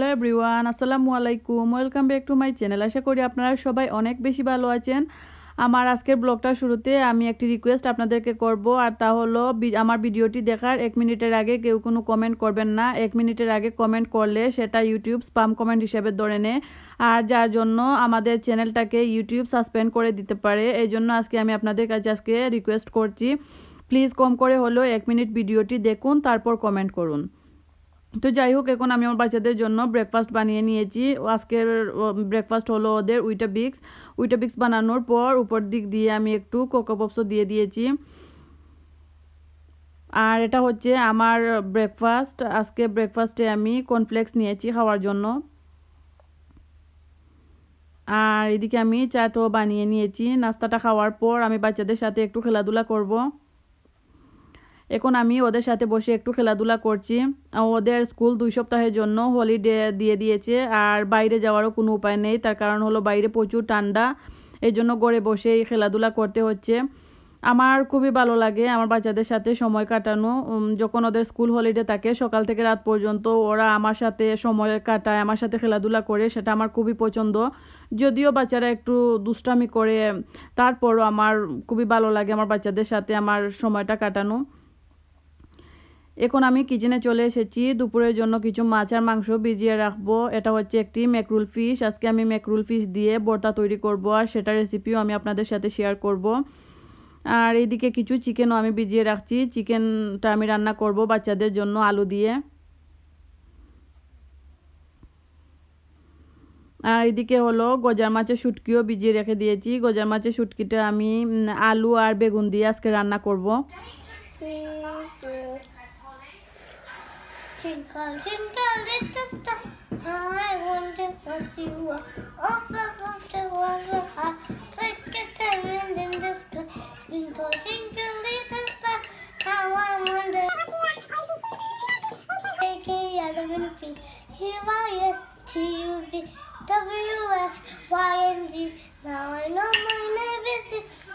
Hello everyone, আসসালামু আলাইকুম। Welcome back to my channel আশা করি আপনারা সবাই অনেক বেশি ভালো আছেন। আমার আজকের ব্লগটার শুরুতে আমি একটি রিকোয়েস্ট আপনাদেরকে করব, আর তা হলো আমার ভিডিওটি দেখার এক মিনিটের আগে কেউ কোনো কমেন্ট করবেন না। এক মিনিটের আগে কমেন্ট করলে সেটা ইউটিউব স্পাম কমেন্ট হিসেবে ধরে নেয় আর যার জন্য আমাদের চ্যানেলটাকে ইউটিউব সাসপেন্ড করে দিতে পারে। এই জন্য আজকে আমি আপনাদের কাছে আজকে রিকোয়েস্ট করছি। প্লিজ কম করে হলেও এক মিনিট ভিডিওটি দেখুন, তারপর কমেন্ট করুন। তো যাই হোক এখন আমি আমার বাচ্চাদের জন্য ব্রেকফাস্ট বানিয়ে নিয়েছি। আজকের ব্রেকফাস্ট হলো ওদের উইটা বিক্স উইটা বিক্স বানানোর পর উপর দিক দিয়ে আমি একটু কোকো পপসও দিয়ে দিয়েছি। আর এটা হচ্ছে আমার ব্রেকফাস্ট আজকে ব্রেকফাস্টে আমি কর্নফ্লেক্স নিয়েছি খাওয়ার জন্য। আর এদিকে আমি চাটও বানিয়ে নিয়েছি। নাস্তাটা খাওয়ার পর আমি বাচ্চাদের সাথে একটু খেলাধুলা করব। এখন আমি ওদের সাথে বসে একটু খেলাধুলা করছি। ওদের স্কুল দুই সপ্তাহের জন্য হলিডে দিয়ে দিয়েছে। আর বাইরে যাওয়ারও কোনো উপায় নেই। তার কারণ হলো বাইরে প্রচুর ঠান্ডা। এই জন্য ঘরে বসেই খেলাধুলা করতে হচ্ছে। আমার খুবই ভালো লাগে আমার বাচ্চাদের সাথে সময় কাটানো। যখন ওদের স্কুল হলিডে থাকে, সকাল থেকে রাত পর্যন্ত ওরা আমার সাথে সময় কাটায়, আমার সাথে খেলাধুলা করে, সেটা আমার খুবই পছন্দ। যদিও বাচ্চারা একটু দুষ্টামি করে, তারপরও আমার খুবই ভালো লাগে আমার বাচ্চাদের সাথে আমার সময়টা কাটানো। এখন আমি কিচেনে চলে এসেছি। দুপুরের জন্য কিছু মাছ আর মাংস ভিজিয়ে রাখব। এটা হচ্ছে একটি ম্যাকরুল ফিশ আজকে আমি ম্যাকরুল ফিশ দিয়ে ভর্তা তৈরি করব আর সেটা রেসিপিও আমি আপনাদের সাথে শেয়ার করব। আর এইদিকে কিছু চিকেনও আমি ভিজিয়ে রাখছি। চিকেনটা আমি রান্না করব বাচ্চাদের জন্য আলু দিয়ে। আর এদিকে হলো গজার মাছের শুটকিও ভিজিয়ে রেখে দিয়েছি। গজার মাছের শুটকিটা আমি আলু আর বেগুন দিয়ে আজকে রান্না করব। Twinkle, twinkle, little star, how I wonder what you are. Up above the wonder was a like a diamond in the sky. Twinkle, twinkle, little star, how I wonder what you are. Taking. Now I know my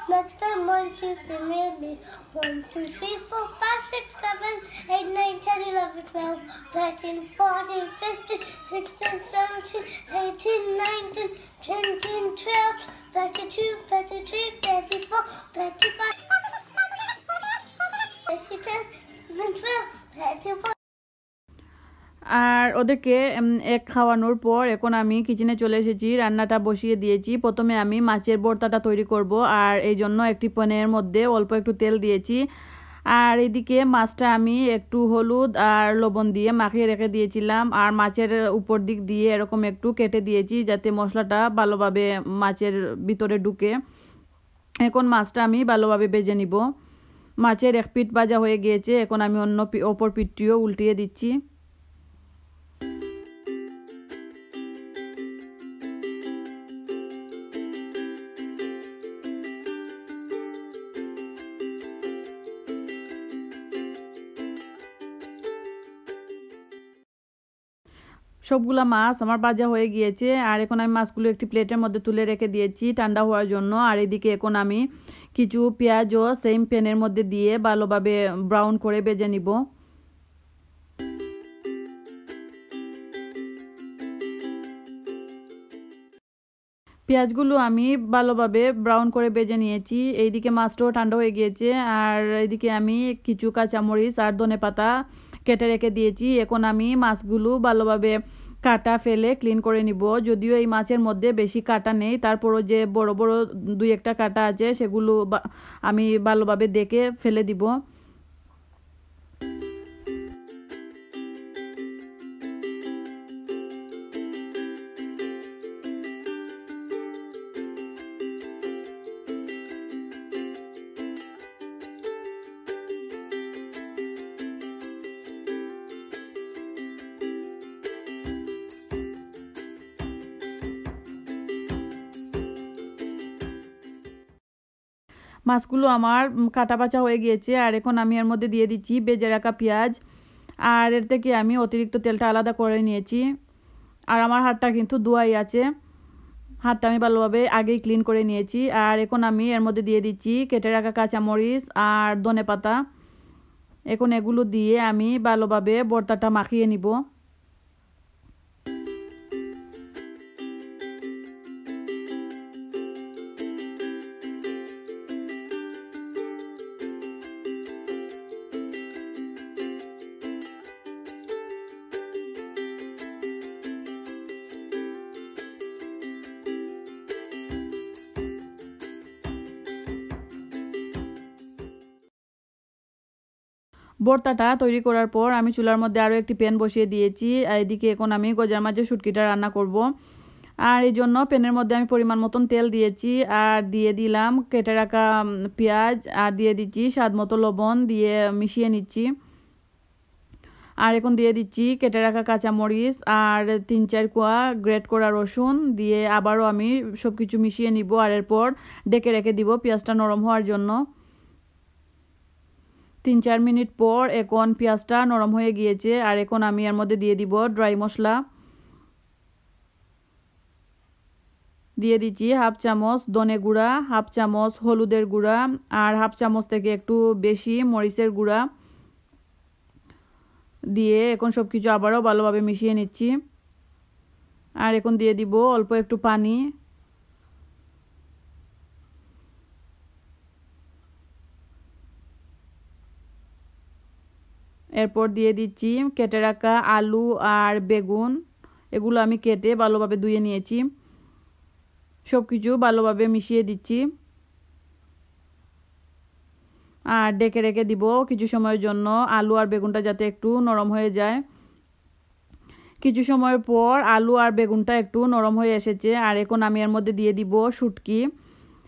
Next time, one, two, three, maybe. One, two, three, four, five, six, seven, eight, nine, ten, eleven, twelve, thirteen, fourteen, fifteen, sixteen, seventeen, eighteen, nineteen, twenty, twelve, thirty-two, thirty-three, thirty-four, thirty-five, thirty-ten, twelve, thirty-four. আর ওদেরকে এক খাওয়ানোর পর এখন আমি কিচেনে চলে এসেছি, রান্নাটা বসিয়ে দিয়েছি। প্রথমে আমি মাছের ভর্তাটা তৈরি করব আর এই জন্য একটি প্যানের মধ্যে অল্প একটু তেল দিয়েছি। আর এদিকে মাছটা আমি একটু হলুদ আর লবণ দিয়ে মাখিয়ে রেখে দিয়েছিলাম আর মাছের উপর দিক দিয়ে এরকম একটু কেটে দিয়েছি যাতে মশলাটা ভালোভাবে মাছের ভিতরে ঢুকে। এখন মাছটা আমি ভালোভাবে বেজে নিব। মাছের এক পিঠ ভাজা হয়ে গিয়েছে, এখন আমি অন্য অপর পিঠটিও উল্টিয়ে দিচ্ছি। সবগুলা মাছ আমার ভাজা হয়ে গিয়েছে, আর এখন আমি মাছগুলো একটি প্লেটের মধ্যে তুলে রেখে দিয়েছি ঠান্ডা হওয়ার জন্য। আর এদিকে এখন আমি কিছু পেঁয়াজও সেম প্যানের মধ্যে দিয়ে ভালোভাবে ব্রাউন করে বেজে নিব। পেঁয়াজগুলো আমি ভালোভাবে ব্রাউন করে বেজে নিয়েছি। এইদিকে মাছটাও ঠান্ডা হয়ে গিয়েছে, আর এইদিকে আমি কিছু কাঁচামরিচ আর ধনে পাতা কেটে রেখে দিয়েছি। এখন আমি মাছগুলো ভালোভাবে কাটা, ফেলে ক্লিন করে নিব। যদিও এই মাছের মধ্যে বেশি কাটা নেই, তারপরও যে বড় বড় দুই একটা কাটা আছে, সেগুলো আমি ভালোভাবে দেখে ফেলে দিব। মাছগুলো আমার কাটা বাছা হয়ে গিয়েছে, আর এখন আমি এর মধ্যে দিয়ে দিচ্ছি বেজে রাখা পেঁয়াজ। আর এর থেকে আমি অতিরিক্ত তেলটা আলাদা করে নিয়েছি। আর আমার হাতটা কিন্তু ধোয়াই আছে। হাতটা আমি ভালোভাবে আগেই ক্লিন করে নিয়েছি। আর এখন আমি এর মধ্যে দিয়ে দিচ্ছি কেটে রাখা কাঁচামরিচ আর ধনে পাতা এখন এগুলো দিয়ে আমি ভালোভাবে বর্তাটা মাখিয়ে নিব। ভর্তাটা তৈরি করার পর আমি চুলার মধ্যে আরও একটি প্যান বসিয়ে দিয়েছি। এদিকে এখন আমি গজার মাঝে শুটকিটা রান্না করব। আর এই জন্য প্যানের মধ্যে আমি পরিমাণ মতন তেল দিয়েছি। আর দিয়ে দিলাম কেটে রাখা পেঁয়াজ। আর দিয়ে দিচ্ছি স্বাদ মতো লবণ দিয়ে মিশিয়ে নিচ্ছি। আর এখন দিয়ে দিচ্ছি কেটে রাখা কাঁচামরিচ আর তিন চার কোয়া গ্রেট করা রসুন। দিয়ে আবারও আমি সব কিছু মিশিয়ে নিব। আর এরপর ডেকে রেখে দিব পেঁয়াজটা নরম হওয়ার জন্য। তিন চার মিনিট পর এখন পেঁয়াজটা নরম হয়ে গিয়েছে আর এখন আমি এর মধ্যে দিয়ে দিব ড্রাই মশলা। দিয়ে দিচ্ছি হাফ চামচ দনে গুঁড়া, হাফ চামচ হলুদের গুঁড়া আর হাফ চামচ থেকে একটু বেশি মরিচের গুঁড়া। দিয়ে এখন সব কিছু আবারও ভালোভাবে মিশিয়ে নিচ্ছি। আর এখন দিয়ে দিব অল্প একটু পানি। এরপর দিয়ে দিচ্ছি, কেটে রাখা আলু আর বেগুন, এগুলো আমি কেটে ভালোভাবে ধুয়ে নিয়েছি। সব কিছু ভালোভাবে মিশিয়ে দিচ্ছি। আর ডেকে রেখে দিব কিছু সময়ের জন্য আলু আর বেগুনটা যাতে একটু নরম হয়ে যায়। কিছু সময় পর আলু আর বেগুনটা একটু নরম হয়ে এসেছে। আর এখন আমি এর মধ্যে দিয়ে দিব শুটকি।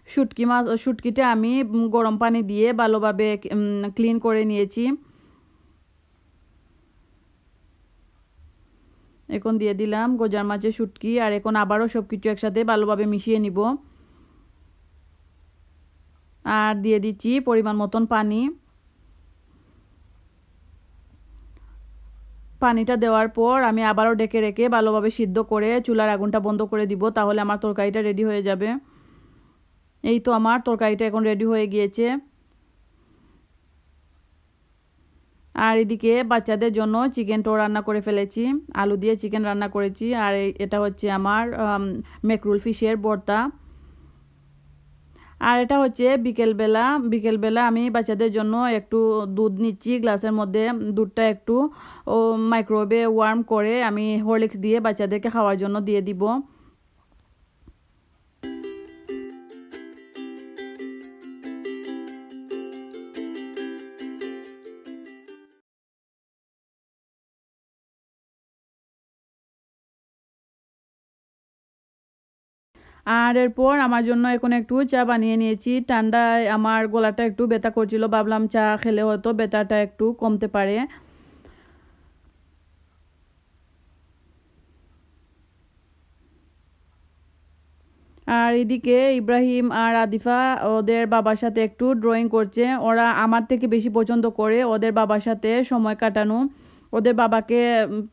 শুটকি মাছ, শুটকিটা আমি গরম পানি দিয়ে ভালোভাবে ক্লিন করে নিয়েছি। এখন দিয়ে দিলাম, গোজার মাছের শুটকি, আর এখন আবারও সব কিছু একসাথে ভালোভাবে মিশিয়ে নিব। আর দিয়ে দিচ্ছি পরিমাণ মতন পানি। পানিটা দেওয়ার পর আমি আবারও ডেকে রেখে ভালোভাবে সিদ্ধ করে চুলার আগুনটা বন্ধ করে দিব, তাহলে আমার তরকারিটা রেডি হয়ে যাবে। এই তো আমার তরকারিটা এখন রেডি হয়ে গিয়েছে। আর এদিকে বাচ্চাদের জন্য চিকেনটাও রান্না করে ফেলেছি। আলু দিয়ে চিকেন রান্না করেছি। আর এটা হচ্ছে আমার মেকরুল ফিশের বর্তা। আর এটা হচ্ছে বিকেলবেলা। বিকেলবেলা আমি বাচ্চাদের জন্য একটু দুধ নিচ্ছি, গ্লাসের মধ্যে দুধটা একটু মাইক্রোওয়েভে ওয়ার্ম করে আমি হরলিক্স দিয়ে বাচ্চাদেরকে খাওয়ার জন্য দিয়ে দিব। আর এরপর আমার জন্য এখন একটু চা বানিয়ে নিয়েছি। ঠান্ডায় আমার গলাটা একটু ব্যথা করছিল, ভাবলাম চা খেলে হয়তো ব্যথাটা একটু কমতে পারে। আর এদিকে ইব্রাহিম আর আদিফা ওদের বাবার সাথে একটু ড্রয়িং করছে। ওরা আমার থেকে বেশি পছন্দ করে ওদের বাবার সাথে সময় কাটানো। ওদের বাবাকে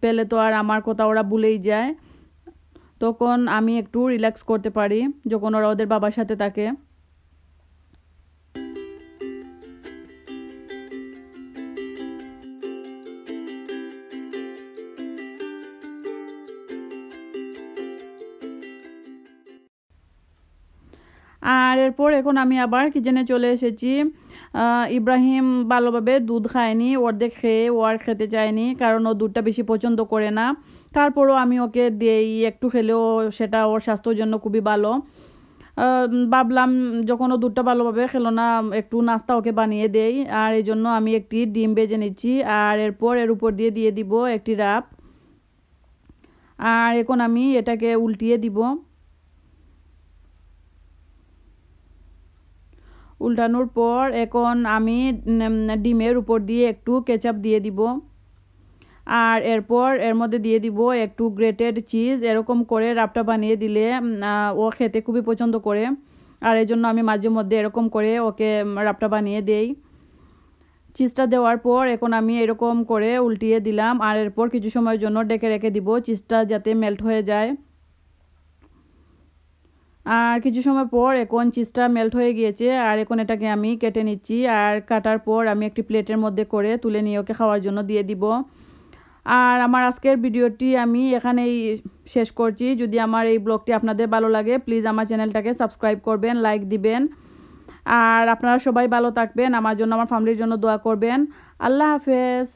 পেলে তো আর আমার কথা ওরা ভুলেই যায়। তখন আমি একটু রিল্যাক্স করতে পারি যখন ওরা ওদের বাবার সাথে থাকে। আর এরপর এখন আমি আবার কিচেনে চলে এসেছি। ইব্রাহিম ভালোভাবে দুধ খায়নি ওর অর্ধেক খেয়ে ও আর খেতে চায়নি, কারণ ও দুধটা বেশি পছন্দ করে না। তারপরও আমি ওকে দেই, একটু খেলেও সেটা ওর স্বাস্থ্যের জন্য খুবই ভালো। ভাবলাম যখন ও দুধটা ভালোভাবে খেলো না, একটু নাস্তা ওকে বানিয়ে দেই। আর এই জন্য আমি একটি ডিম বেজে নিচ্ছি। আর এরপর এর উপর দিয়ে দিয়ে দিব একটি রাপ আর এখন আমি এটাকে উল্টিয়ে দিব। উল্টানোর পর এখন আমি ডিমের উপর দিয়ে একটু কেচাপ দিয়ে দিব। আর এরপর এর মধ্যে দিয়ে দিব একটু গ্রেটেড চিজ এরকম করে রাপটা বানিয়ে দিলে ও খেতে খুবই পছন্দ করে। আর এই জন্য আমি মাঝে মধ্যে এরকম করে ওকে রাপটা বানিয়ে দেই। চিজটা দেওয়ার পর এখন আমি এরকম করে উল্টিয়ে দিলাম। আর এরপর কিছু সময়ের জন্য ডেকে রেখে দিব চিজটা যাতে মেল্ট হয়ে যায়। আর কিছু সময় পর এখন চিজটা মেল্ট হয়ে গিয়েছে। আর এখন এটাকে আমি কেটে নিচ্ছি। আর কাটার পর আমি একটি প্লেটের মধ্যে করে তুলে নিয়ে ওকে খাওয়ার জন্য দিয়ে দিব। আর আমার আজকের ভিডিওটি আমি এখানেই শেষ করছি। যদি আমার এই ব্লগটি আপনাদের ভালো লাগে প্লিজ আমার চ্যানেলটাকে সাবস্ক্রাইব করবেন লাইক দিবেন। আর আপনারা সবাই ভালো থাকবেন, আমার জন্য, আমার ফ্যামিলির জন্য দোয়া করবেন। আল্লাহ হাফেজ।